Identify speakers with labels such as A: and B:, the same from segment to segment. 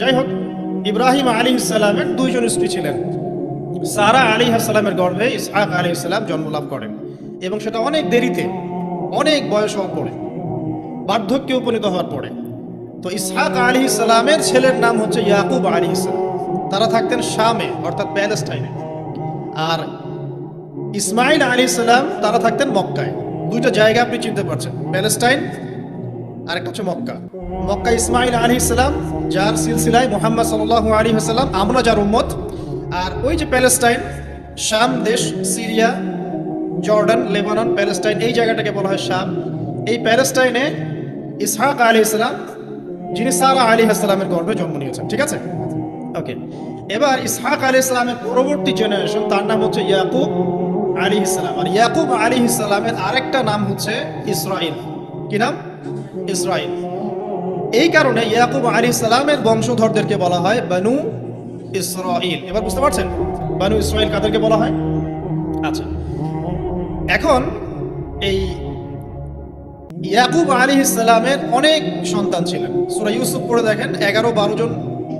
A: যাই হোক ইব্রাহিম আলী ইসলামের দুইজন স্ত্রী ছিলেন। সারা আলী আসসালামের গর্ভে ইসহাক আলী ইসলাম জন্মলাভ করেন এবং সেটা অনেক দেরিতে, অনেক বয়স হওয়ার পরে বার্ধক্যে উপনীত হওয়ার পরে। তো ইসহাক আলী ইসলামের ছেলের নাম হচ্ছে ইয়াকুব আলী ইসলাম তারা থাকতেন শামে, অর্থাৎ প্যালেস্টাইনে। আর ইসমাইল আলী ইসলাম তারা থাকতেন মক্কায়। দুইটা জায়গা আপনি চিনতে পারছেন, প্যালেস্টাইন আর একটা হচ্ছে মক্কা। মক্কা ইসমাইল আলী ইসলাম যার সিলসিলায় মোহাম্মদ সাল আলী হাসাল্লাম আমরা যার উম্মত। আর ওই যে প্যালেস্টাইন, শাম দেশ, সিরিয়া, জর্ডান, লেবানন, প্যালেস্টাইন, এই জায়গাটাকে বলা হয় শাম। এই প্যালেস্টাইনে ইসহাক আলী ইসলাম যিনি সারা আলী ইসলামের গর্ভে জন্ম নিয়েছেন, ঠিক আছে? ওকে। এবার ইসহাক আলী ইসলামের পরবর্তী জেনারেশন তার নাম হচ্ছে ইয়াকুব আলী ইসলাম আর ইয়াকুব আলী ইসলামের আরেকটা নাম হচ্ছে ইসরাইল কি নাম? ইসরাইল। এই কারণে ইয়াকুব আলী ইসলামের বংশধরদেরকে বলা হয় বানু ইসরাইল। এবার বুঝতে পারছেন? বানু ইসরাইল কাদেরকে বলা হয়? আচ্ছা। এখন এই ইয়াকুব আলী ইসলামের অনেক সন্তান ছিলেন। সুরা ইউসুফ পড়ে দেখেন এগারো বারো জন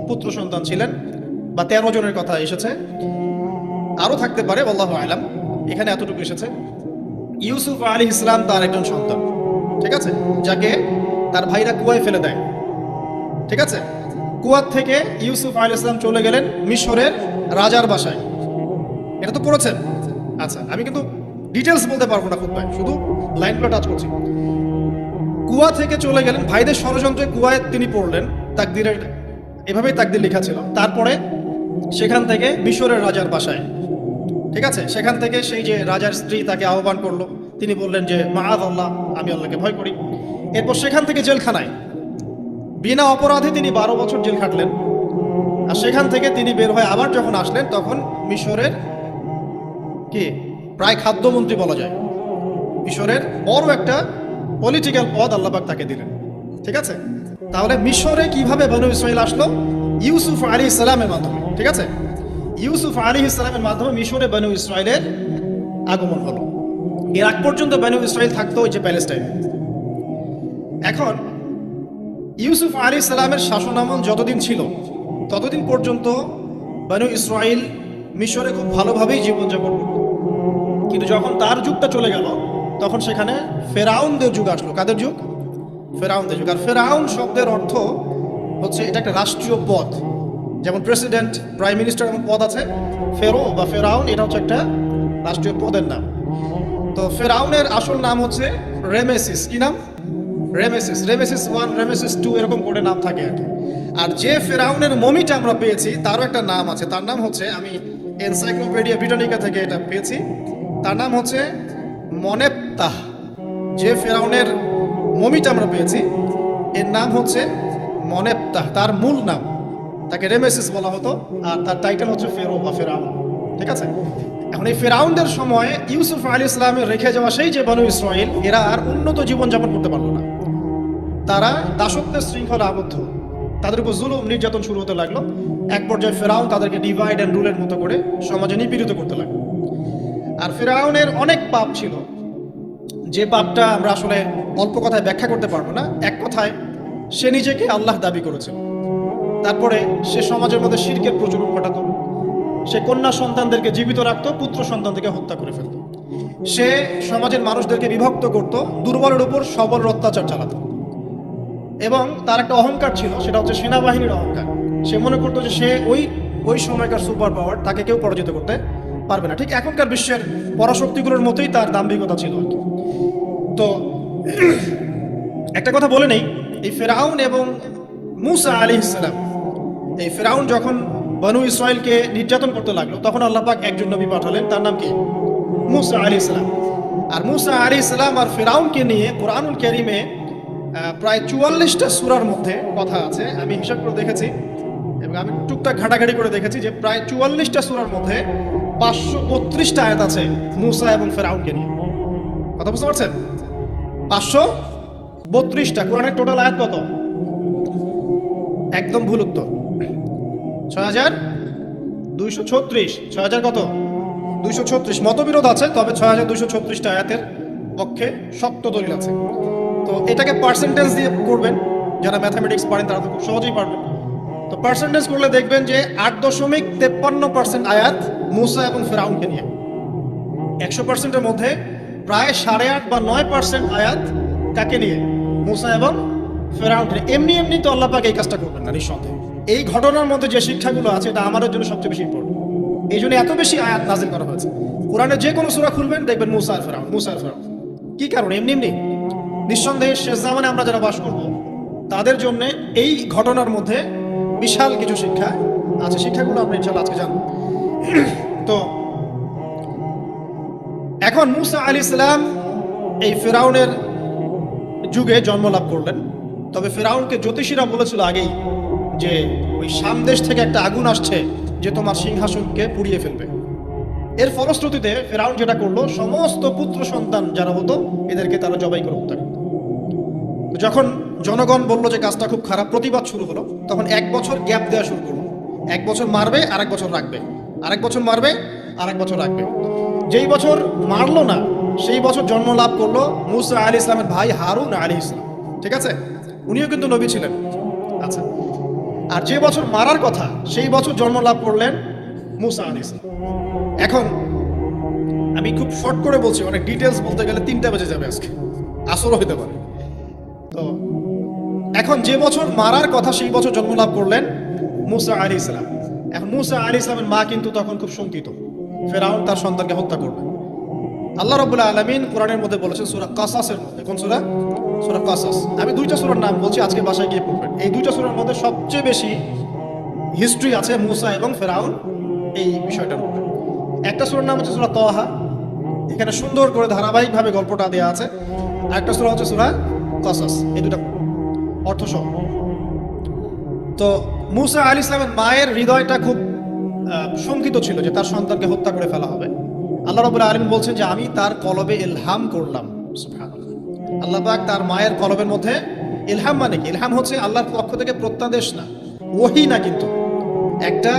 A: পুত্র সন্তান ছিলেন বা তেরো জনের কথা এসেছে। আরও থাকতে পারে, আল্লাহ আলাম। এখানে এতটুকু এসেছে। ইউসুফ আলী ইসলাম তার একজন সন্তান। ঠিক আছে? যাকে তার ভাইরা কুয়ায় ফেলে দেয়। ঠিক আছে? কুয়ার থেকে ইউসুফ আলী ইসলাম চলে গেলেন মিশরের রাজার বাসায়। এটা তো পড়েছেন? আচ্ছা আমি কিন্তু ডিটেলস বলতে পারব না খুব ভাই শুধু লাইনগুলো টাচ করছি। কুয়া থেকে চলে গেলেন, ভাইদের ষড়যন্ত্রে কুয়ায় তিনি পড়লেন, তাকদিরের এভাবেই তাকদির লেখা ছিল। তারপরে সেখান থেকে মিশরের রাজার বাসায়। ঠিক আছে? সেখান থেকে সেই যে রাজার স্ত্রী তাকে আহ্বান করল। তিনি বললেন যে মা আল্লাহ আমি আল্লাহকে ভয় করি। এরপর সেখান থেকে জেলখানায় বিনা অপরাধে তিনি বারো বছর জেল খাটলেন। আর সেখান থেকে তিনি বের হয়ে আবার যখন আসলেন, তখন মিশরের কি? প্রায় খাদ্যমন্ত্রী বলা যায়। মিশরের বড় একটা পলিটিক্যাল পদ আল্লাহবাক তাকে দিলেন। ঠিক আছে? তাহলে মিশরে কীভাবে বনু ইসরাইল আসলো? ইউসুফ আলী ইসলামের মাধ্যমে। ঠিক আছে? ইউসুফ আলী ইসলামের মাধ্যমে মিশরে বনু ইসরায়েলের আগমন হলো। এর আগ পর্যন্ত বনু ইসরায়েল থাকতো যে প্যালেস্টাইনে। এখন ইউসুফ আলী ইসলামের শাসনামল যতদিন ছিল, ততদিন পর্যন্ত বনু ইসরায়েল মিশরে খুব ভালোভাবেই জীবনযাপন করত। কিন্তু যখন তার যুগটা চলে গেল, তখন সেখানে ফেরাউনদের যুগ আসলো। কাদের যুগ? ফেরাউনদের যুগ। আর ফেরাউন শব্দের অর্থ হচ্ছে এটা একটা রাষ্ট্রীয় পদ। যেমন প্রেসিডেন্ট, প্রাইম মিনিস্টার এমন পদ আছে, ফেরো বা ফেরাউন, এটা হচ্ছে একটা রাষ্ট্রীয় পদের নাম। তো ফেরাউনের আসল নাম হচ্ছে রেমেসিস। কি নাম? Rameses. Rameses one, Rameses two, এরকম করে নাম থাকে আর কি। আর যে ফেরাউনের মমিটা আমরা পেয়েছি, তারও একটা নাম আছে। তার নাম হচ্ছে, আমি এনসাইক্লোপিডিয়া ব্রিটানিকা থেকে এটা পেয়েছি। তার নাম হচ্ছে মনেপ্তাহ যে ফেরাউনের মমিটা আমরা পেয়েছি, এর নাম হচ্ছে মনেপ্তাহ তার মূল নাম, তাকে রেমেসিস বলা হতো, আর তার টাইটেল হচ্ছে ফেরো বা ফেরাউন। ঠিক আছে? এখন এই ফেরাউনদের সময় ইউসুফ আলী ইসলামের রেখে যাওয়া সেই যে বনু ইসরায়েল এরা আর উন্নত জীবনযাপন করতে পারল না। তারা দাসত্বের শৃঙ্খলা আবদ্ধ। তাদের উপর জুলুম, নির্যাতন শুরু হতে লাগল। এক পর্যায়ে ফেরাউন তাদেরকে ডিভাইড অ্যান্ড রুলের মতো করে সমাজে নিপীড়িত করতে লাগল। আর ফেরাউনের অনেক পাপ ছিল। যে পাপটা আমরা আসলে অল্প কথায় ব্যাখ্যা করতে পারব না। এক কথায়, সে নিজেকে আল্লাহ দাবি করেছে তারপরে সে সমাজের মধ্যে শিরকের প্রচুর ঘটাতো সে কন্যা সন্তানদেরকে জীবিত রাখতো, পুত্র সন্তানদেরকে হত্যা করে ফেলতো। সে সমাজের মানুষদেরকে বিভক্ত করত, দুর্বলের উপর সবলের অত্যাচার চালাতো। এবং তার একটা অহংকার ছিল, সেটা হচ্ছে সেনাবাহিনীর অহংকার। সে মনে করতো যে সে ওই ওই সময়কার সুপার পাওয়ার তাকে কেউ পরাজিত করতে পারবে না। ঠিক এখনকার বিশ্বের পরাশক্তিগুলোর মতোই তার দাম্ভিকতা ছিল আর কি। তো একটা কথা বলে নেই, এই ফেরাউন এবং মুসা আলী ইসলাম এই ফেরাউন যখন বনু ইসরায়েলকে নির্যাতন করতে লাগল। তখন আল্লাহ পাক একজন নবী পাঠালেন তার নাম কি? মুসা আলী ইসলাম আর মুসা আলী ইসলাম আর ফেরাউনকে নিয়ে কোরআনুল ক্যারিমে আহ, প্রায় চুয়াল্লিশটা সুরার মধ্যে কথা আছে। আমি হিসাব করে দেখেছি এবং আমি টুকটাক ঘাটাঘাটি করে দেখেছি যে প্রায় চুয়াল্লিশটা সুরার মধ্যে পাঁচশো বত্রিশটা আয়াত আছে মুসা এবং ফেরাউনকে নিয়ে। কথা বুঝতে পারছেন? পাঁচশো বত্রিশটা। কোরআনের টোটাল আয়াত কত? একদম ভুল উত্তর। ছয় হাজার? দুইশো ছত্রিশ। ছয় হাজার কত? দুইশো ছত্রিশ। মতবিরোধ আছে, তবে ছয় হাজার দুইশো ছত্রিশটা আয়াতের পক্ষে শক্ত দলিল আছে। তো এটাকে পার্সেন্টেজ দিয়ে করবেন। যারা ম্যাথামেটিক্স পারেন, তারা তো খুব সহজেই পারবেন। তো পার্সেন্টেজ করলে দেখবেন যে আট দশমিক তেপ্পান্ন পার্সেন্ট আয়াত মুসা এবং ফেরাউনকে নিয়ে। একশো পার্সেন্টের মধ্যে প্রায় সাড়ে আট বা নয় পার্সেন্ট আয়াত কাকে নিয়ে? মুসা এবং ফেরাউনকে এমনি এমনি তো আল্লাহ পাক এই কাজটা করবেন না, নিঃসন্দেহে। এই ঘটনার মধ্যে যে শিক্ষাগুলো আছে, এটা আমাদের জন্য সবচেয়ে বেশি ইম্পর্টেন্ট এই জন্য এত বেশি আয়াত নাজিল করা হয়েছে। কোরআনে যে কোনো সূরা খুলবেন, দেখবেন মুসা আর ফেরাউন, মুসা আর ফেরাউন। কি কারণে? এমনি এমনি। নিঃসন্দেহে শেষ জামানে আমরা যারা বাস করব, তাদের জন্য এই ঘটনার মধ্যে বিশাল কিছু শিক্ষা আছে। শিক্ষাগুলো আমরা ইনশাল্লাহ আজকে জানব। তো, এখন মুসা আলী ইসলাম এই ফেরাউনের যুগে জন্ম লাভ করলেন। তবে ফেরাউনকে জ্যোতিষীরা বলেছিল আগেই যে ওই সামদেশ থেকে একটা আগুন আসছে যে তোমার সিংহাসনকে পুড়িয়ে ফেলবে। এর ফলশ্রুতিতে ফেরাউন যেটা করল, সমস্ত পুত্র সন্তান যারা হতো, এদেরকে তারা জবাই করে হত্যা যখন জনগণ বলল যে কাজটা খুব খারাপ, প্রতিবাদ শুরু হলো, তখন এক বছর গ্যাপ দেওয়া শুরু করল। এক বছর মারবে আর এক বছর রাখবে। আরেক বছর মারবে আর এক বছর রাখবে। যেই বছর মারলো না, সেই বছর জন্ম লাভ করল মুসা আলী ইসলামের ভাই হারুন আলী ইসলাম। ঠিক আছে? উনিও কিন্তু নবী ছিলেন। আর যে বছর মারার কথা, সেই বছর জন্ম লাভ করলেন মুসা আলী ইসলাম এখন আমি খুব শর্ট করে বলছি, অনেক ডিটেলস বলতে গেলে তিনটা বেজে যাবে আজকে। আসরও হতে পারে। তো এখন যে বছর মারার কথা, সেই বছর জন্ম লাভ করলেন মুসা আলী ইসলাম এখন মুসা আলী ইসলামের মা কিন্তু তখন খুব শঙ্কিত। ফেরাউন তার সন্তানকে হত্যা করবে। আল্লাহ রবুল্লাহ আলমিন কোরআনের মধ্যে বলেছেন, সুরা কাসাসের মধ্যে। কোন সুরা? সুরা কাসাস। আমি দুইটা সুরার নাম বলছি আজকে বাসায় গিয়ে পড়বেন। এই দুইটা সুরার মধ্যে সবচেয়ে বেশি হিস্ট্রি আছে মুসা এবং ফেরাউন এই বিষয়টার উপরে। একটা সুরার নাম হচ্ছে সুরা তহা এখানে সুন্দর করে ধারাবাহিকভাবে গল্পটা দেওয়া আছে। একটা সুরা হচ্ছে সুরা কসাস। এই দুটা অর্থ সহ। তো মুসা আলী ইসলামের মায়ের হৃদয়টা খুব শঙ্কিত ছিল যে তার সন্তানকে হত্যা করে ফেলা হবে। আল্লাহ রবুল্লা আলম বলছেন যে আমি তার কলবে এলহাম করলাম। আল্লাহ পাক তার মায়ের কলবের মধ্যে ইলহাম মানে কি? ইলহাম হচ্ছে আল্লাহর পক্ষ থেকে প্রত্যাদেশ না, ওহি না কিন্তু। একটা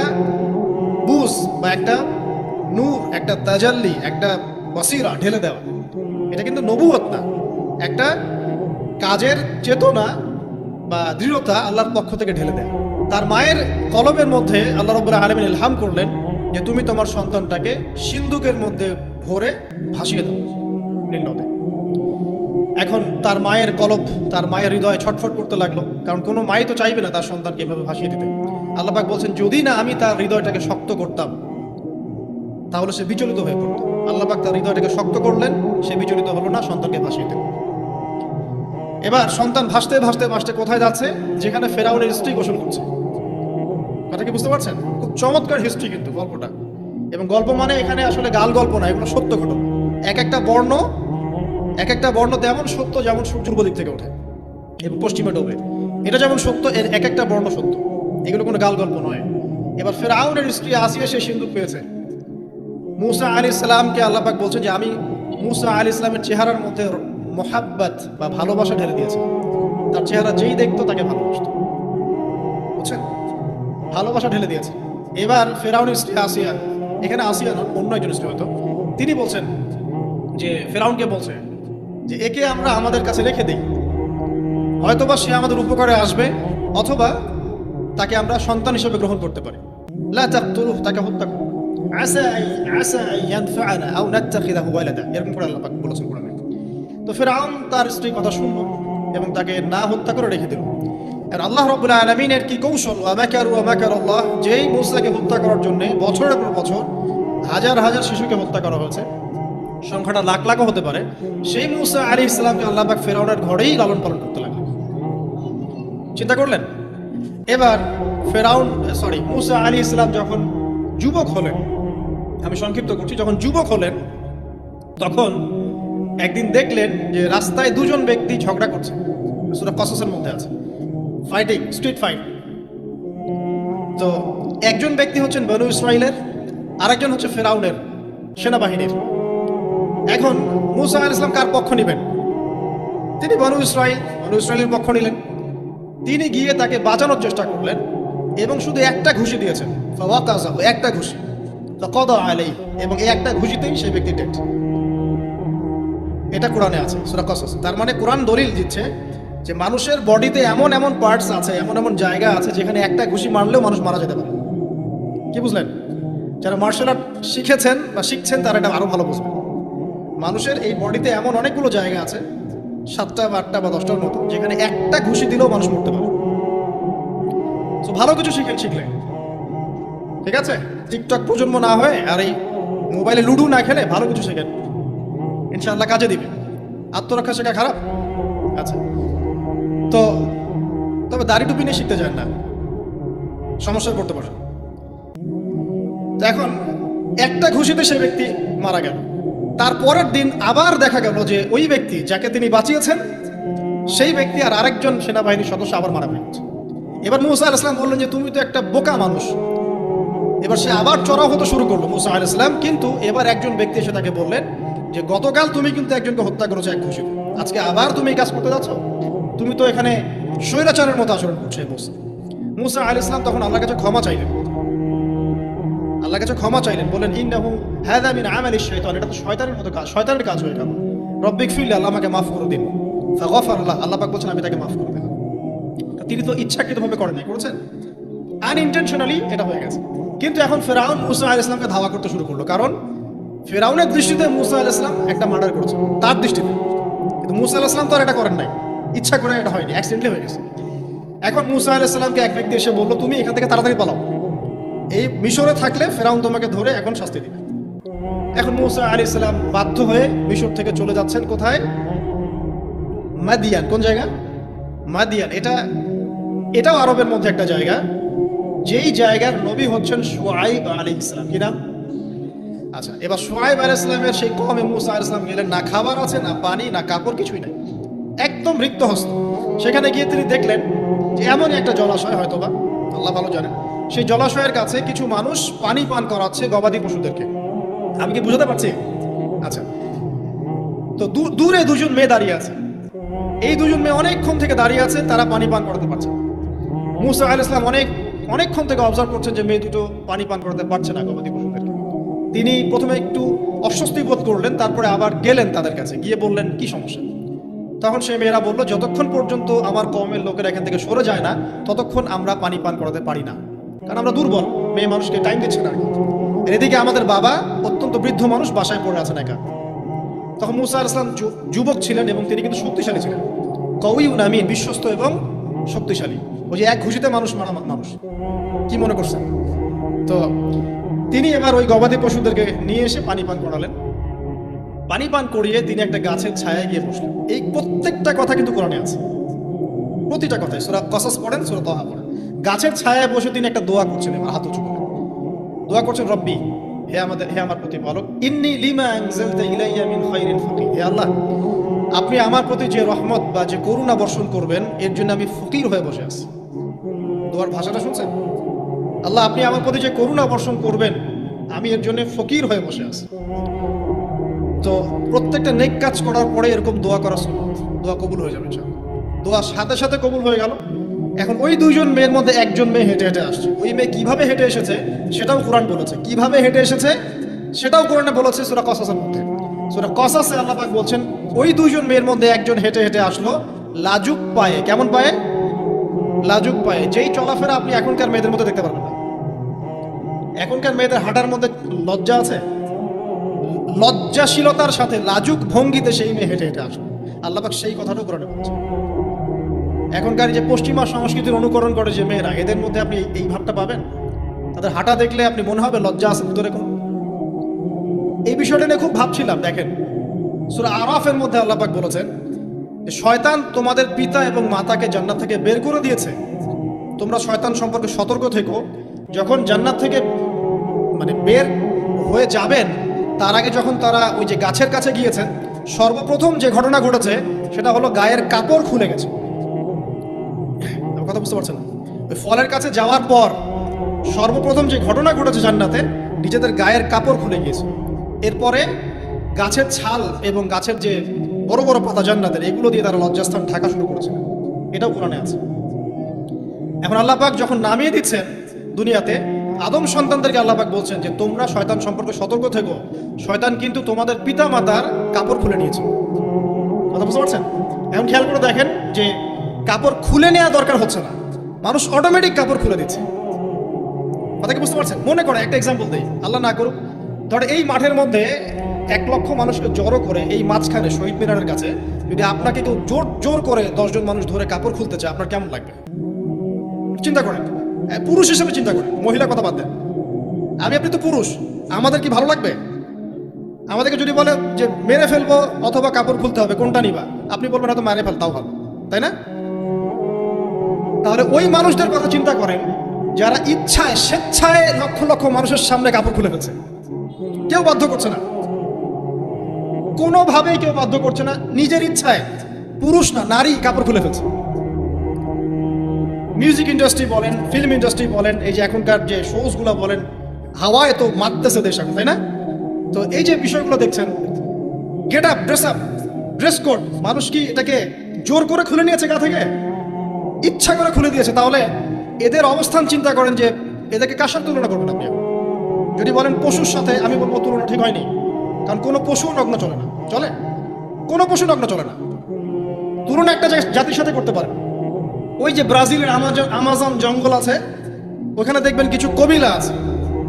A: বুস বা একটা নূর, একটা তাজাল্লি, একটা বসিরা ঢেলে দেওয়া। এটা কিন্তু নবুয়ত না। একটা কাজের চেতনা বা দৃঢ়তা আল্লাহর পক্ষ থেকে ঢেলে দেয়। তার মায়ের কলবের মধ্যে আল্লাহ রব্বুল আলমিন ইলহাম করলেন যে, তুমি তোমার সন্তানটাকে সিন্ধুকের মধ্যে ভরে ভাসিয়ে দাও নীল নদে এখন তার মায়ের কলব তার মায়ের হৃদয় ছটফট করতে লাগল। কারণ কোনো মাই তো চাইবে না তার সন্তানকে এভাবে ভাসিয়ে দিতে। আল্লাপাক বলছেন, যদি না আমি তার হৃদয়টাকে শক্ত করতাম, তাহলে সে বিচলিত হয়ে পড়তো। আল্লাপাক তার হৃদয়টাকে শক্ত করলেন, সে বিচলিত হলো না, সন্তানকে ভাসিয়ে দিল এবার সন্তান ভাসতে ভাসতে ভাসতে কোথায় যাচ্ছে? যেখানে ফেরাউনের স্ত্রী গোসল করছে। কথা কি বুঝতে পারছেন? খুব চমৎকার হিস্ট্রি কিন্তু গল্পটা। এবং গল্প মানে এখানে আসলে গাল গল্প না, এগুলো সত্য ঘটনা। এক একটা বর্ণ এক একটা বর্ণ তেমন সত্য, যেমন পূর্ব দিক থেকে ওঠে, এবং পশ্চিমে ডোবে। এটা যেমন সত্য, এর এক একটা বর্ণ সত্য। এগুলো কোনো গাল গল্প নয়। এবার ফেরাউনের স্ত্রী আসিয়া সে সিন্দুক পেয়েছে। মুসা আলী ইসলামকে আল্লাপাক বলছে যে, আমি মুসা আলী ইসলামের চেহারার মধ্যে মোহাব্বত বা ভালোবাসা ঢেলে দিয়েছে। তার চেহারা যেই দেখতো তাকে ভালোবাসতো। বুঝছেন? ভালোবাসা ঢেলে দিয়েছে। এবার ফেরাউনের স্ত্রী আসিয়া, এখানে আসিয়া না, অন্য একজন স্ত্রী হয়তো, তিনি বলছেন যে, ফেরাউনকে বলছে যে একে আমরা আমাদের কাছে রেখে দিই। হয়তোবা সে আমাদের উপকারে আসবে, অথবা তাকে আমরা সন্তান হিসেবে গ্রহণ করতে পারি। লা তাকতুলুহু, তাকে হত্যা করো। আসা আসা ইয়ানফাআনা তো ফেরাউন তার স্ত্রীর কথা শুনলো এবং তাকে না হত্যা করে রেখে দিল। আর আল্লাহ রব্বুল আলমিনের কি কৌশল? আমাকার আমাকার আল্লাহ যেই মুসাকে হত্যা করার জন্য বছরের পর বছর হাজার হাজার শিশুকে হত্যা করা হয়েছে। সংখ্যাটা লাখ লাখও হতে পারে। সেই মুসা আলী ইসলামকে আল্লাহ পাক ফেরাউনের ঘরেই লালন পালন করতে লাগলেন। চিন্তা করলেন? এবার ফেরাউন সরি মুসা আলী ইসলাম যখন যুবক হলেন, আমি সংক্ষিপ্ত করছি, যখন যুবক হলেন, তখন একদিন দেখলেন যে রাস্তায় দুজন ব্যক্তি ঝগড়া করছে। সুরা কসসের মধ্যে আছে। ফাইটিং স্ট্রিট ফাইট তো একজন ব্যক্তি হচ্ছেন বনু ইসরাইলের আরেকজন হচ্ছে ফেরাউনের সেনাবাহিনীর। এখন মুসা আল ইসলাম কার পক্ষ নেবেন? তিনি বনু ইসরাইল, বনু ইসরায়েলের পক্ষ নিলেন। তিনি গিয়ে তাকে বাঁচানোর চেষ্টা করলেন এবং শুধু একটা ঘুষি দিয়েছেন। একটা ঘুষি। কদা আলাই এবং এই একটা ঘুষিতেই সেই ব্যক্তি ডেট এটা কোরআনে আছে তার মানে কোরআন দলিল দিচ্ছে যে মানুষের বডিতে এমন এমন পার্টস আছে, এমন এমন জায়গা আছে যেখানে একটা ঘুষি মারলেও মানুষ মারা যেতে পারে। কি বুঝলেন? যারা মার্শাল আর্ট শিখেছেন বা শিখছেন, তারা এটা আরও ভালো বুঝবেন। মানুষের এই বডিতে এমন অনেকগুলো জায়গা আছে, সাতটা বা আটটা বা দশটার মতো, যেখানে একটা ঘুষি দিলেও মানুষ মরতে পারে তো ভালো কিছু শিখেন শিখলে। ঠিক আছে? টিকটক প্রজন্ম না হয়ে আর এই মোবাইলে লুডু না খেলে ভালো কিছু শেখেন। ইনশাআল্লাহ কাজে দিবে। আত্মরক্ষা শেখা খারাপ? আচ্ছা। তো তবে দাড়ি টুপি নিয়ে শিখতে চান না। সমস্যায় পড়তে পারে তো এখন একটা ঘুষিতে সে ব্যক্তি মারা গেল। তারপরের দিন আবার দেখা গেল যে ওই ব্যক্তি যাকে তিনি বাঁচিয়েছেন, সেই ব্যক্তি আর আরেকজন সেনাবাহিনীর সদস্য আবার মারা গেছে এবার মুসা আল ইসলাম বললেন যে, তুমি তো একটা বোকা মানুষ। এবার সে আবার চড়াও হতে শুরু করল মুসা আল ইসলাম কিন্তু এবার একজন ব্যক্তি এসে তাকে বললেন যে, গতকাল তুমি কিন্তু একজনকে হত্যা করেছ এক ঘুষিতে। আজকে আবার তুমি এই কাজ করতে যাচ্ছ? তুমি তো এখানে স্বৈরাচারের মতো আচরণ করছ মুসা। মুসা আল ইসলাম তখন আল্লাহর কাছে ক্ষমা চাইলেন। আল্লাহর কাছে ক্ষমা চাইলেন বলেন ইন্নাহু হাদা মিন আমালি শাইতান এটা তো শয়তানের মতো কাজ, শয়তানের কাজ হয়ে গেল। রব্বিক ফিল আল্লাহ আমাকে মাফ করে দিন। ফাগফার আল্লাহ আল্লাহ পাক বলছেন, আমি তাকে মাফ করে দিলাম। তিনি তো ইচ্ছাকৃতভাবে করেন নাই, করেছেন? আনইনটেনশনালি এটা হয়ে গেছে। কিন্তু এখন ফেরাউন মুসা আল ইসলামকে ধাওয়া করতে শুরু করল। কারণ ফেরাউনের দৃষ্টিতে মুসা আল ইসলাম একটা মার্ডার করেছে, তার দৃষ্টিতে। কিন্তু মুসা আল ইসলাম তো আর এটা করেন নাই। ইচ্ছা করে এটা হয়নি অ্যাক্সিডেন্টলি হয়ে গেছে। এখন মুসা আল ইসলামকে এক ব্যক্তি এসে বলল, তুমি এখান থেকে তাড়াতাড়ি পালাও। এই মিশরে থাকলে ফেরাউন তোমাকে ধরে এখন শাস্তি দিবে। এখন মুসা আলী ইসলাম বাধ্য হয়ে মিশর থেকে চলে যাচ্ছেন কোথায়? মাদিয়ান। কোন জায়গা? মাদিয়ান। এটা, এটাও আরবের মধ্যে একটা জায়গা। যেই জায়গার নবী হচ্ছেন সোয়াইব আলী ইসলাম কি নাম? আচ্ছা এবার সোয়াইব আলী ইসলামের সেই কমে মুসা আলী ইসলাম গেলেন। না খাবার আছে, না পানি, না কাপড়, কিছুই নাই। একদম রিক্ত হস্ত সেখানে গিয়ে তিনি দেখলেন যে এমনই একটা জলাশয় হয়তোবা, আল্লাহ ভালো জানেন। সেই জলাশয়ের কাছে কিছু মানুষ পানি পান করাচ্ছে গবাদি পশুদেরকে। আমি কি বুঝতে পারছি? আচ্ছা। তো দূরে দুজন মেয়ে দাঁড়িয়ে আছে। এই দুজন মেয়ে অনেকক্ষণ থেকে দাঁড়িয়ে আছে, তারা পানি পান করাতে পারছে মুসা আল ইসলাম অনেক, অনেকক্ষণ থেকে অবজার্ভ করছেন যে মেয়ে দুটো পানি পান করাতে পারছে না গবাদি পশুদেরকে। তিনি প্রথমে একটু অস্বস্তি বোধ করলেন, তারপরে আবার গেলেন তাদের কাছে, গিয়ে বললেন, কি সমস্যা? তখন সে মেয়েরা বলল, যতক্ষণ পর্যন্ত আমার কমের লোকেরা এখান থেকে সরে যায় না, ততক্ষণ আমরা পানি পান করাতে পারি না। কারণ আমরা দুর্বল, মেয়ে মানুষকে টাইম দিচ্ছে না। এদিকে আমাদের বাবা অত্যন্ত বৃদ্ধ মানুষ বাসায় পড়ে আছেন একা। তখন মুসা ইসলাম যুবক ছিলেন এবং তিনি কিন্তু শক্তিশালী ছিলেন। কউই উনামিন বিশ্বস্ত এবং শক্তিশালী। ওই যে এক ঘুষিতে মানুষ মারা মানুষ। কি মনে করছেন? তো তিনি এবার ওই গবাদি পশুদেরকে নিয়ে এসে পানি পান করালেন। পানি পান করিয়ে তিনি একটা গাছের ছায়ায় গিয়ে বসলেন। এই প্রত্যেকটা কথা কিন্তু কোরআনে আছে। প্রতিটা কথায় সুরা কসাস পড়েন, সুরা তহা পড়েন। গাছের ছায়ায় বসে তিনি একটা দোয়া করছেন, এবার হাত উঁচু করে। দোয়া করছেন, রব্বি, হে আমাদের, হে আমার প্রতি বলক ইন্নি লিমা আনজালতা ইলাইয়া মিন খাইরিন ফাকির। হে আল্লাহ, আপনি আমার প্রতি যে রহমত বা যে করুণা বর্ষণ করবেন, এর জন্য আমি ফকির হয়ে বসে আছি। দোয়ার ভাষাটা শুনছেন? আল্লাহ, আপনি আমার প্রতি যে করুণা বর্ষণ করবেন, আমি এর জন্য ফকির হয়ে বসে আছি। তো প্রত্যেকটা নেক কাজ করার পরে এরকম দোয়া করা দোয়া কবুল হয়ে যাবে দোয়া সাথে সাথে কবুল হয়ে গেল। এখন ওই দুইজন মেয়ের মধ্যে একজন মেয়ে হেঁটে হেঁটে আসছে। ওই মেয়ে কীভাবে হেঁটে এসেছে সেটাও কোরআন বলেছে। কীভাবে হেঁটে এসেছে সেটাও কোরআনে বলেছে সুরা কসাসের মধ্যে। সুরা কসাসে আল্লাহ বলছেন, ওই দুইজন মেয়ের মধ্যে একজন হেঁটে হেঁটে আসলো, লাজুক পায়ে। কেমন পায়ে? লাজুক পায়ে। যেই চলাফেরা আপনি এখনকার মেয়েদের মধ্যে দেখতে পারবেন না। এখনকার মেয়েদের হাঁটার মধ্যে লজ্জা আছে? লজ্জাশীলতার সাথে লাজুক ভঙ্গিতে সেই মেয়ে হেঁটে হেঁটে আসলো। আল্লাপাক সেই কথাটাও কোরআনে বলছে এখনকার যে পশ্চিমা সংস্কৃতির অনুকরণ করে যে মেয়েরা, এদের মধ্যে আপনি এই- ভাবটা পাবেন? তাদের হাঁটা দেখলে আপনি মনে হবে লজ্জা আছে ভিতরে কোনো এই বিষয়টা নিয়ে খুব ভাবছিলাম, দেখেন। সুরা আরাফের মধ্যে আল্লাপাক বলেছেন শয়তান তোমাদের পিতা এবং মাতাকে জান্নাত থেকে বের করে দিয়েছে। তোমরা শয়তান সম্পর্কে সতর্ক থেকো। যখন জান্নাত থেকে মানে বের হয়ে যাবেন, তার আগে যখন তারা ওই যে গাছের কাছে গিয়েছেন, সর্বপ্রথম যে ঘটনা ঘটেছে, সেটা হলো গায়ের কাপড় খুলে গেছে। কথা বুঝতে পারছেন ওই ফলের কাছে যাওয়ার পর সর্বপ্রথম যে ঘটনা ঘটেছে জান্নাতে, নিজেদের গায়ের কাপড় খুলে গিয়েছে। এরপরে গাছের ছাল এবং গাছের যে বড় বড় পাতা জান্নাতের, এগুলো দিয়ে তারা লজ্জাস্থান ঢাকা শুরু করেছে। এটাও কোরআনে আছে। এখন আল্লাহ পাক যখন নামিয়ে দিচ্ছেন দুনিয়াতে, আদম সন্তানদেরকে আল্লাহ পাক বলছেন যে, তোমরা শয়তান সম্পর্কে সতর্ক থেকো। শয়তান কিন্তু তোমাদের পিতা মাতার কাপড় খুলে নিয়েছে। কথা বুঝতে পারছেন? এখন খেয়াল করে দেখেন যে কাপড় খুলে নেওয়া দরকার হচ্ছে না। মানুষ অটোমেটিক কাপড় খুলে দিচ্ছে। কথা কি বুঝতে পারছেন? মনে করে, একটা এক্সাম্পল দেই। আল্লাহ না করুক। ধরে এই মাঠের মধ্যে এক লক্ষ মানুষকে জড়ো করে এই মাঝখানে শহীদ মিনারের কাছে যদি আপনাকে কেউ জোর জোর করে দশজন মানুষ ধরে কাপড় খুলতে চায়, আপনার কেমন লাগবে? চিন্তা করেন। পুরুষ হিসেবে চিন্তা করেন। মহিলা কথা বাদ দেন। আমি, আপনি তো পুরুষ। আমাদের কি ভালো লাগবে? আমাদেরকে যদি বলে যে, মেরে ফেলব অথবা কাপড় খুলতে হবে, কোনটা নিবা? আপনি বলবেন, হয়তো মারে ফেল, তাও ভালো। তাই না? তাহলে ওই মানুষদের কথা চিন্তা করেন, যারা ইচ্ছায়, স্বেচ্ছায় লক্ষ লক্ষ মানুষের সামনে কাপড় খুলে ফেলছে। কেউ বাধ্য করছে না। কোনোভাবেই কেউ বাধ্য করছে না। নিজের ইচ্ছায়। পুরুষ না, নারী কাপড় খুলে ফেলছে। মিউজিক ইন্ডাস্ট্রি বলেন ফিল্ম ইন্ডাস্ট্রি বলেন, এই যে এখনকার যে শোজগুলো বলেন, হাওয়ায় তো মারতেছে দেশ এখন, তাই না? তো এই যে বিষয়গুলো দেখছেন get up dress up dress code মানুষ কি এটাকে জোর করে খুলে নিয়েছে গা থেকে? ইচ্ছা করে খুলে দিয়েছে, তাহলে এদের অবস্থান চিন্তা করেন যে এদেরকে কার সাথে তুলনা করবেন আপনি? যদি বলেন পশুর সাথে, আমি বলব তুলনা ঠিক হয়নি। কারণ কোনো পশু নগ্ন চলে না। চলে? কোনো পশু নগ্ন চলে না। তুলনা একটা জায়গা- জাতির সাথে করতে পারেন। ওই যে ব্রাজিলের আমাজন আমাজন জঙ্গল আছে, ওখানে দেখবেন কিছু কবিলা আছে,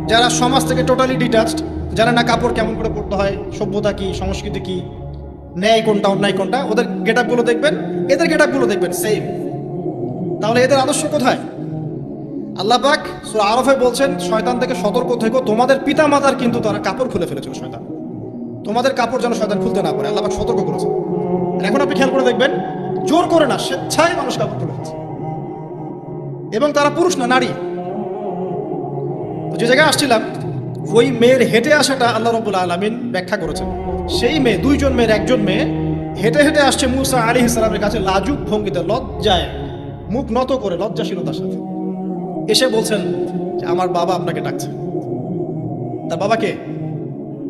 A: যারা সমাজ থেকে টোটালি ডিটাচড যারা না কাপড় কেমন করে পড়তে হয়, সভ্যতা কি, সংস্কৃতি কি, ন্যায় কোনটা, অন্যায় কোনটা? ওদের গেটগুলো দেখবেন, এদের গেটগুলো দেখবেন সেম তাহলে এদের আদর্শ কোথায়? আল্লাহ পাক আরফে বলছেন, শয়তান থেকে সতর্ক থেকো। তোমাদের পিতা মাতার কিন্তু তারা কাপড় খুলে ফেলেছিল, শয়তান। তোমাদের কাপড় যেন শয়তান খুলতে না পারে। আল্লাহ সতর্ক করেছে এখন আপনি খেয়াল করে দেখবেন, জোর করে না, স্বেচ্ছায় মানুষ কাপড় খুলে ফেলছে এবং তারা পুরুষ না, নারী। যে জায়গায় আসছিলাম, ওই মেয়ের হেঁটে আসাটা আল্লাহ রবুল্লা আলমিন ব্যাখ্যা করেছেন। সেই মেয়ে, দুইজন মেয়ের, একজন মেয়ে হেঁটে হেঁটে আসছে মুসা আলী ইসলামের কাছে লাজুক ভঙ্গিতে, লজ্জায়। মুখ নত করে লজ্জাশীলতার সাথে। এসে বলছেন যে, আমার বাবা আপনাকে ডাকছে। তার বাবাকে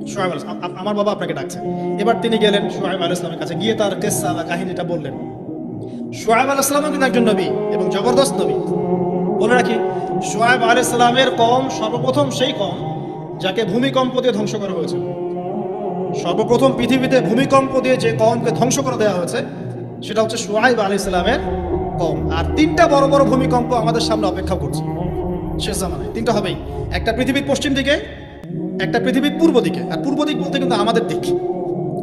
A: সোহেব আল আমার বাবা আপনাকে ডাকছে। এবার তিনি গেলেন সোহেব আল ইসলামের কাছে। গিয়ে তার কেসা বা কাহিনীটা বললেন। সোহেব আল ইসলামও কিন্তু একজন নবী এবং জবরদস্ত নবী। বলে রাখি সোহেব আল ইসলামের কম সর্বপ্রথম সেই কম যাকে ভূমিকম্প দিয়ে ধ্বংস করা হয়েছে। সর্বপ্রথম পৃথিবীতে ভূমিকম্প দিয়ে যে কমকে ধ্বংস করে দেওয়া হয়েছে, সেটা হচ্ছে সোহাইব আলী ইসলামের কম। আর তিনটা বড় বড় ভূমিকম্প আমাদের সামনে অপেক্ষা করছে। শেষ জামানায়। তিনটা হবেই। একটা পৃথিবীর পশ্চিম দিকে, একটা পৃথিবীর পূর্ব দিকে। আর পূর্ব দিক বলতে কিন্তু আমাদের দিক।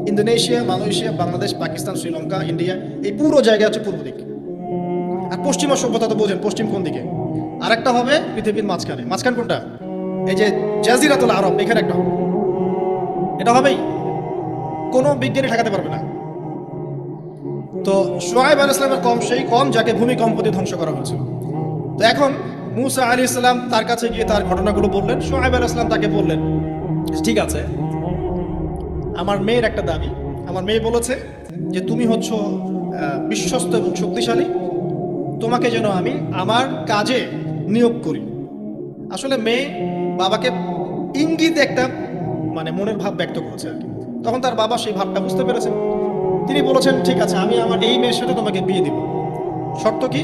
A: Indonesia, Malaysia, Bangladesh, Pakistan, Sri Lanka, India, এই পুরো জায়গা হচ্ছে পূর্ব দিক। আর পশ্চিমা সভ্যতা তো বোঝেন, পশ্চিম কোন দিকে? আরেকটা হবে পৃথিবীর মাঝখানে। মাঝখান কোনটা? এই যে জাজিরাতুল আরব, এখানে একটা এটা হবেই। কোনো বিজ্ঞানী ঠেকাতে পারবে না। তো সোহাইব আল ইসলামের কম, সেই কম যাকে ভূমিকম্প দিয়ে ধ্বংস করা হয়েছিল। তো এখন মুসা আলী ইসলাম তার কাছে গিয়ে তার ঘটনাগুলো বললেন, সোহাইব আল ইসলাম তাকে বললেন, ঠিক আছে, আমার মেয়ের একটা দাবি। আমার মেয়ে বলেছে যে তুমি হচ্ছ বিশ্বস্ত এবং শক্তিশালী। তোমাকে যেন আমি আমার কাজে নিয়োগ করি। আসলে মেয়ে বাবাকে ইঙ্গিত একটা মানে মনের ভাব ব্যক্ত করেছে আর কি। তখন তার বাবা সেই ভাবটা বুঝতে পেরেছেন তিনি বলেছেন, ঠিক আছে, আমি আমার এই মেয়ের সাথে তোমাকে বিয়ে দিব। শর্ত কি?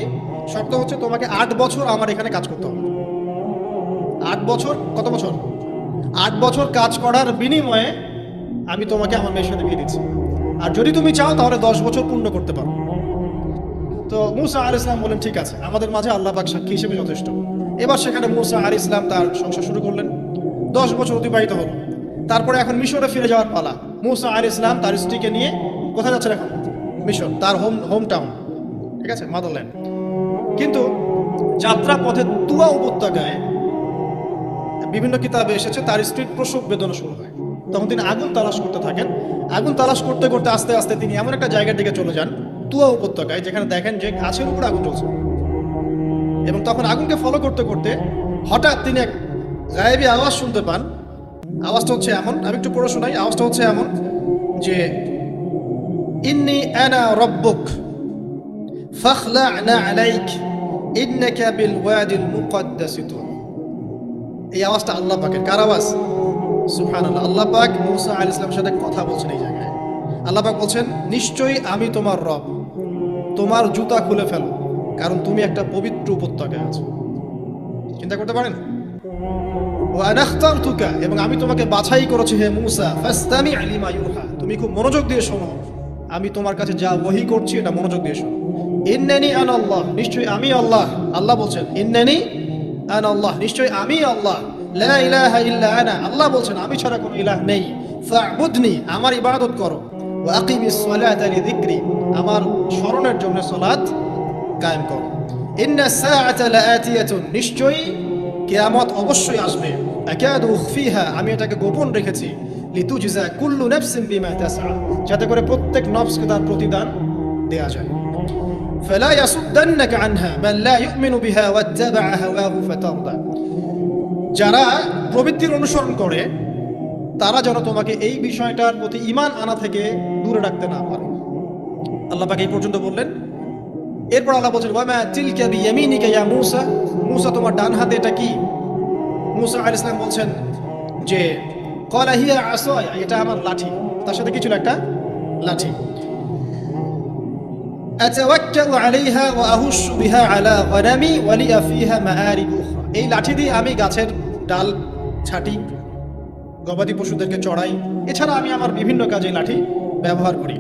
A: শর্ত হচ্ছে তোমাকে আট বছর আমার এখানে কাজ করতে হবে। আট বছর? কত বছর? আট বছর কাজ করার বিনিময়ে আমি তোমাকে আমার মেয়ের সাথে বিয়ে দিচ্ছি। আর যদি তুমি চাও, তাহলে দশ বছর পূর্ণ করতে পারো। তো মুসা আর ইসলাম বলেন ঠিক আছে, আমাদের মাঝে আল্লাহ পাক সাক্ষী হিসেবে যথেষ্ট। এবার সেখানে মুসা আর ইসলাম তার সংসার শুরু করলেন। দশ বছর অতিবাহিত হলো। তারপরে এখন মিশরে ফিরে যাওয়ার পালা। মুসা আর ইসলাম তার স্ত্রীকে নিয়ে কোথায় যাচ্ছেন এখন? মিশর তার হোম হোম টাউন ঠিক আছে? মাদারল্যান্ড কিন্তু যাত্রা পথে তুয়া উপত্যকায় বিভিন্ন কিতাবে এসেছে, তার স্ত্রীর প্রসব বেদনা শুরু হয়। তখন তিনি আগুন তালাশ করতে থাকেন। আগুন তালাশ করতে করতে আস্তে আস্তে তিনি এমন একটা জায়গার দিকে চলে যান, তুয়া উপত্যকায়, যেখানে দেখেন যে গাছের উপর আগুন চলছে এবং তখন আগুনকে ফলো করতে করতে হঠাৎ তিনি এক গায়েবী আওয়াজ শুনতে পান। আওয়াজটা হচ্ছে এমন, আমি একটু পড়ে শোনাই। আওয়াজটা হচ্ছে এমন যে ইন্নি আনা রব্বুক ফাখলা'না আলাইক ইন্নাকা বিল ওয়াদিল মুকাদ্দাসি তুর এই আওয়াজটা আল্লাহ পাকের, কার আওয়াজ? সুবহানাল্লাহ, আল্লাহ পাক মুসা আলাইহিস সালামের সাথে কথা বলছেন এই জায়গায়। আল্লাহ পাক বলছেন, নিশ্চয়ই আমি তোমার রব, তোমার জুতা খুলে ফেলো, কারণ তুমি একটা পবিত্র উপত্যকায় আছো। চিন্তা করতে পারেন? এবং আমি তোমাকে বাছাই করেছি হে মুসা তুমি খুব মনোযোগ দিয়ে শোনো। আমি তোমার কাছে যা ওহি করছি, এটা মনোযোগ দিয়ে শোনো। ইন্নানি আন আল্লাহ, নিশ্চয়ই আমি আল্লাহ। আল্লাহ বলছেন, ইন্নানি আন আল্লাহ, নিশ্চয়ই আমি আল্লাহ। লা ইলাহা ইল্লা আনা। আল্লাহ বলছেন, আমি ছাড়া কোনো ইলাহ নেই। ফা'বুদনি, আমার ইবাদত করো। ওয়া আকিমিস সালাতা লিযিকরি, আমার স্মরণের জন্য সালাত কায়েম করো। ইন্না সাআতা লাআতিয়াতুন, নিশ্চয়ই কিয়ামত অবশ্যই আসবে। আকাদু উখফিহা আমি এটাকে গোপন রেখেছি। লিতুজজা কুল্লু নাফসিন বিমা তাসআ যাতে করে প্রত্যেক নফসকে তার প্রতিদান দেয়া যায় فلا يصدنك عنها من لا يؤمن بها واتبع هواه فترضى যারা প্রবৃত্তির অনুসরণ করে তারা যেন তোমাকে এই বিষয়টার প্রতি ঈমান আনা থেকে দূরে রাখতে না পারে আল্লাহ পাক এই পর্যন্ত বললেন এরপর আল্লাহ বলছেন ওয়ামা তিলকা বিয়ামিনিকা ইয়া মূসা মূসা তোমার ডান হাতে এটা কি মূসা আলাইহিস সালাম বলছেন যে ক্বালা হিয়া আসায়া এটা আমার লাঠি তার সাথে কি ছিল একটা লাঠি أتوكل عليها وأهش بها على غنمي ولي فيها مآرب أخرى এই লাঠি দিয়ে আমি গাছের ডাল ছাটি গবাদি পশুদেরকে চড়াই এছাড়া আমি আমার বিভিন্ন কাজে লাঠি ব্যবহার করি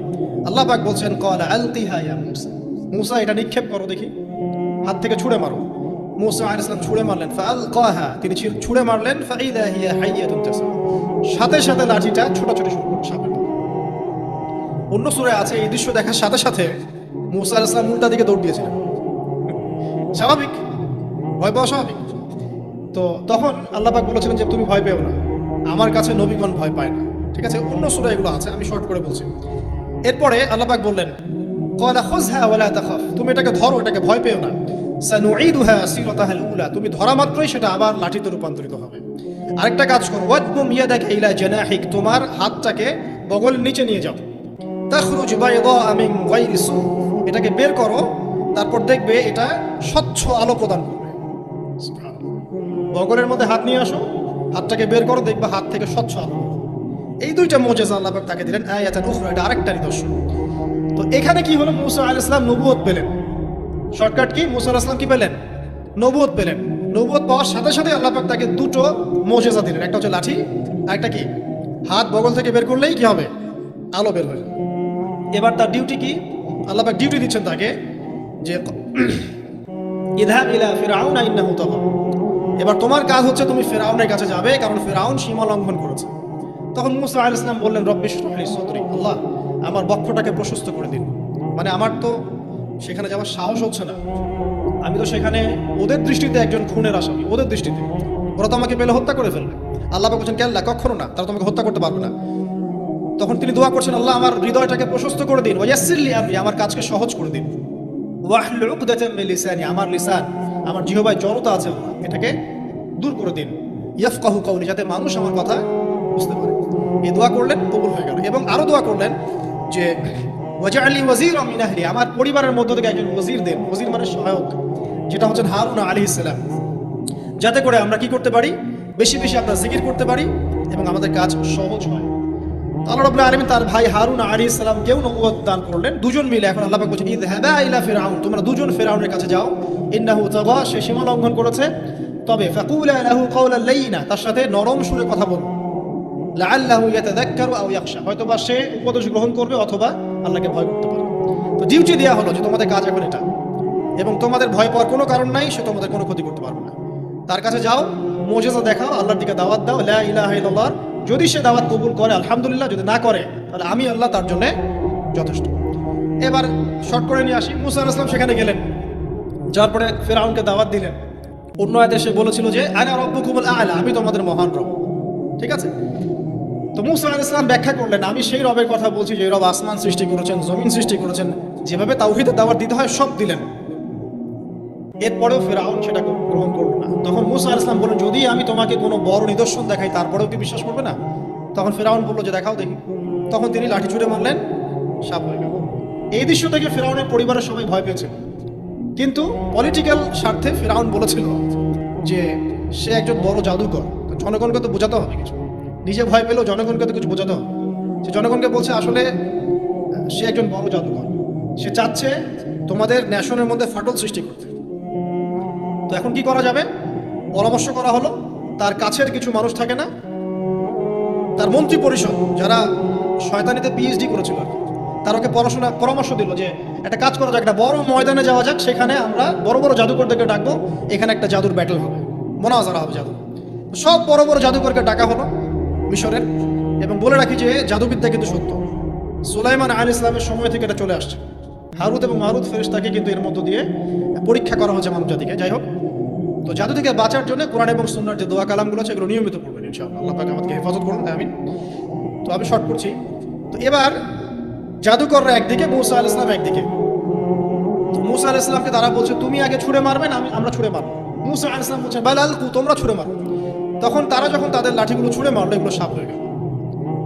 A: আল্লাহ পাক বলছেন কলা আলকিহা ইয়া মুসা মুসা এটা নিক্ষেপ করো দেখি হাত থেকে ছুঁড়ে মারো মুসা সালাম ছুঁড়ে মারলেন। ফাআলকাহা, তিনি ছি- ছুঁড়ে মারলেন হিয়া সাথে সাথে লাঠিটা ছোটাছুটি শুরু অন্য সূরায় আছে, এই দৃশ্য দেখার সাথে সাথে মুসা আলাইহিস সালাম উল্টা দিকে দৌড় দিয়েছিলেন। স্বাভাবিক? ভয় পাওয়া স্বাভাবিক? তো তখন আল্লাহ পাক বলেছিলেন যে, তুমি ভয় পেও না। আমার কাছে নবীগণ ভয় পায় না। ঠিক আছে? অন্য সূরা এগুলো আছে, আমি শর্ট করে বলছি। এরপরে আল্লাহ পাক বললেন খুযহা ওয়ালা তাখাফ, তুমি এটাকে ধরো, এটাকে ভয় পেও না। তুমি ধরা মাত্রই সেটা আবার লাঠিতে রূপান্তরিত হবে। আরেকটা কাজ করো ওয়াদমুম ইয়াদাকা ইলা জানাহিক, তোমার হাতটাকে বগলের নিচে নিয়ে যাও। তাখরুজ বাইদা মিন গায়রি সু। এটাকে বের করো, তারপর দেখবে এটা স্বচ্ছ আলো প্রদান করবে। বগলের মধ্যে হাত নিয়ে আসো, হাতটাকে বের করো, দেখবে হাত থেকে স্বচ্ছ আলো। এই দুইটা মোজেজা আল্লাহ তাকে দিলেন, আয়াতান উখরা, এটা আরেকটা নিদর্শন। তো এখানে কি হলো? মুসা আলাইহিস সালাম নবুয়ত পেলেন। Shortcut key? মুসা আলাইহিস সালাম কি পেলেন? নবুয়ত পেলেন। নবুয়ত পাওয়ার সাথে সাথে আল্লাহ পাক তাকে দুটো মোজেজা দিলেন। একটা হচ্ছে লাঠি একটা কি? হাত বগল থেকে বের করলেই কি হবে? আলো বের হয়ে এবার তার ডিউটি কি? আল্লাহ পাক ডিউটি দিচ্ছেন তাকে যে, ইদহাব ইলা ফিরাউনা ইন্নাহু তাগা এবার তোমার কাজ হচ্ছে তুমি ফেরাউনের কাছে যাবে, কারণ ফেরাউন সীমা লঙ্ঘন করেছে। তখন মুসা আল ইসলাম বললেন রব্বিশ আল্লাহ আমার বক্ষটাকে প্রশস্ত করে দিন। মানে আমার তো সেখানে যাওয়ার সাহস হচ্ছে না। আমি তো সেখানে ওদের দৃষ্টিতে একজন খুনের আসামি, ওদের দৃষ্টিতে। ওরা তো আমাকে পেলে হত্যা করে ফেলবে। আল্লাহ বলছেন কেল্লা কখনো না। তারা তোমাকে হত্যা করতে পারবে না। তখন তিনি দোয়া করছেন, আল্লাহ আমার হৃদয়টাকে প্রশস্ত করে দিন। ওয়াসিরলি আপনি আমার কাজকে সহজ করে দিন। লিসানি, আমার লিসান, আমার জিহ্বায় জড়তা আছে এটাকে দূর করে দিন। ইয়াফকাহু কাউলি যাতে মানুষ আমার কথা বুঝতে পারে। এই দোয়া করলেন, কবুল হয়ে গেল। এবং আরও দোয়া করলেন যে ওয়াজআলি ওয়াজিরা মিন আহলি, আমার পরিবারের মধ্য থেকে একজন ওয়াজির দেন। ওয়াজির মানে সহায়ক, যেটা হচ্ছেন হারুন যাতে করে আমরা কি করতে পারি? বেশি বেশি আমরা জিকির করতে পারি এবং আমাদের কাজ সহজ হয়। আল্লাহ তার ভাই হারুন নবুয়ত দান করলেন। দুজন মিলে এখন আল্লাহ ইলা ফিরআউন, তোমরা দুজন ফিরআউনের কাছে যাও। ইন্নাহু সে সীমা লঙ্ঘন করেছে। তবে ফাকুলা লাহু কাওলান লাইনা, তার সাথে নরম সুরে কথা বলো। লাআল্লাহু ইয়াতাযাক্কারু আও ইয়াখশা হয়তো বা সে উপদেশ গ্রহণ করবে অথবা আল্লাহকে ভয় করতে পারে। তো ডিউটি দেওয়া হলো যে তোমাদের কাজ এখন এটা। এবং তোমাদের ভয় পাওয়ার কোনো কারণ নাই, সে তোমাদের কোনো ক্ষতি করতে পারবে না। তার কাছে যাও, মোজেজা দেখাও, আল্লাহর দিকে দাওয়াত দাও, লা ইলাহা যদি সে দাওয়াত কবুল করে, আলহামদুলিল্লাহ, যদি না করে, তাহলে আমি আল্লাহ তার জন্য যথেষ্ট। এবার শর্ট করে নিয়ে আসি। মুসা আলাইহিস সালাম সেখানে গেলেন। যাওয়ার পরে ফেরাউনকে দাওয়াত দিলেন। অন্য আয়াতে সে বলেছিল যে আয়না আনা রব্বুকুমুল আ'লা আমি তোমাদের মহান রব। ঠিক আছে? তো মুসা আলাইহিস সালাম ব্যাখ্যা করলেন, আমি সেই রবের কথা বলছি যে, রব আসমান সৃষ্টি করেছেন, জমিন সৃষ্টি করেছেন, যেভাবে তাওহীদের দাওয়াত দিতে হয়, সব দিলেন। এরপরেও ফেরাউন সেটা গ্রহণ করল না। তখন মুসা আলাইহিস সালাম বললেন, যদি আমি তোমাকে কোনো বড় নিদর্শন দেখাই, তারপরেও কি বিশ্বাস করবে না? তখন ফেরাউন বলল, যে, দেখাও দেখি। তখন তিনি লাঠি ছুড়ে মারলেন, সাপ হয়ে এই দৃশ্য থেকে ফেরাউনের পরিবারের সবাই ভয় পেয়েছে। কিন্তু পলিটিক্যাল স্বার্থে ফেরাউন বলেছিল যে, সে একজন বড় জাদুকর। জনগণকে তো বোঝাতে হবে কিছু। নিজে ভয় পেলেও জনগণকে তো কিছু বোঝাতে হবে। সে জনগণকে বলছে, আসলে, সে একজন বড় জাদুকর। সে চাচ্ছে তোমাদের ন্যাশনের মধ্যে ফাটল সৃষ্টি করতে। তো এখন কি করা যাবে? পরামর্শ করা হলো, তার কাছের কিছু মানুষ থাকে না। তার মন্ত্রী পরিষদ, যারা শয়তানিতে পিএইচডি করেছিল তার ওকে পড়াশোনা, পরামর্শ দিল যে, একটা কাজ করা যাক, একটা বড় ময়দানে যাওয়া যাক। সেখানে আমরা বড় বড় জাদুকরদেরকে ডাকবো। এখানে একটা জাদুর ব্যাটেল হবে। মোনাজারা হবে জাদু। সব বড় বড় জাদুকরকে ডাকা হলো। মিশরের। এবং বলে রাখি যে জাদুবিদ্যা কিন্তু সত্য। সুলাইমান আল ইসলামের সময় থেকে এটা চলে আসছে। হারুদ এবং মারুত ফেরেশতাকে কিন্তু এর মধ্য দিয়ে পরীক্ষা করা হচ্ছে মানব জাতিকে। যাই হোক, তো জাদু থেকে বাঁচার জন্য কোরআন এবং সুন্নার যে দোয়া কালামগুলো আছে, এগুলো নিয়মিত পড়বেন ইনশাআল্লাহ। আল্লাহ পাক আমাদেরকে হেফাজত করুন আমি তো আমি শর্ট করছি তো এবার জাদুকররা একদিকে, মৌসা আল ইসলাম একদিকে। তো মুসা আল ইসলামকে তারা বলছে, তুমি আগে ছুড়ে মারবেন আমি, আমরা ছুড়ে মারবো। মৌসা আল ইসলাম বলছে বালাল তোমরা ছুড়ে মারো। তখন তারা যখন তাদের লাঠিগুলো ছুঁড়ে মারলো, এগুলো সাপ হয়ে গেল।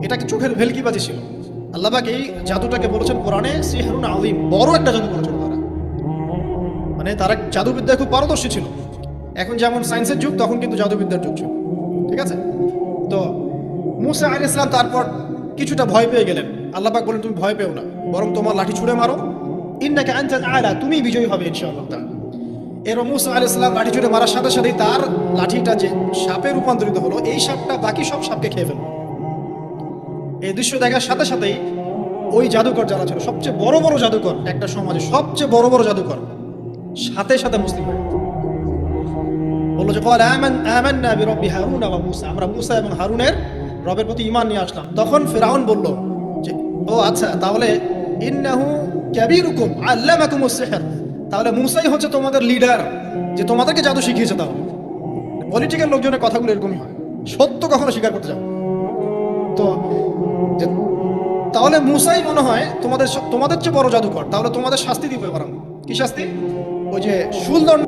A: এটা কি চোখের ভেলকিবাজি ছিল? আল্লাহবাক এই জাদুটাকে বলেছেন কোরআনে, সিহারুন আলিম বড় একটা জাদু করেছিল তারা। মানে তারা জাদুবিদ্যায় খুব পারদর্শী ছিল। এখন যেমন সায়েন্সের যুগ, তখন কিন্তু জাদুবিদ্যার যুগ ছিল। ঠিক আছে? তো মুসা আল ইসলাম তারপর কিছুটা ভয় পেয়ে গেলেন। আল্লাহবাক বলেন তুমি ভয় পেও না, বরং তোমার লাঠি ছুঁড়ে মারো। ইন্নাকে আনসান আলা তুমি বিজয়ী হবে ইনশাআল্লাহ এর মুসা আল ইসলাম লাঠি ছুড়ে মারার সাথে সাথেই তার লাঠিটা যে সাপে রূপান্তরিত হলো, এই সাপটা বাকি সব সাপকে খেয়ে ফেলল। এই দৃশ্য দেখার সাথে সাথেই ওই জাদুকর যারা ছিল, সবচেয়ে বড় বড় জাদুকর একটা সমাজে, সবচেয়ে বড় বড় জাদুকর, সাথে সাথে মুসলিম বলল যে, কল আমান, আমান্না বিরব্বি হারুন ওয়া মুসা। আমরা মুসা এবং হারুনের রবের প্রতি ঈমান নিয়ে আসলাম। তখন ফিরাউন বলল যে, ও আচ্ছা তাহলে ইন্নাহু কাবীরুকুম আল্লামাকুমুস সিহর। তাহলে মুসাই হচ্ছে তোমাদের লিডার যে তোমাদেরকে জাদু শিখিয়েছে তাহলে পলিটিক্যাল লোকজনের কথাগুলো এরকমই হয়। সত্য কখনো স্বীকার করতে যাও তো তাহলে মুসাই মনে হয় তোমাদের তোমাদের চেয়ে বড় জাদুকর, তাহলে তোমাদের শাস্তি দিবে বরং। কি শাস্তি? ওই যে সুলদণ্ড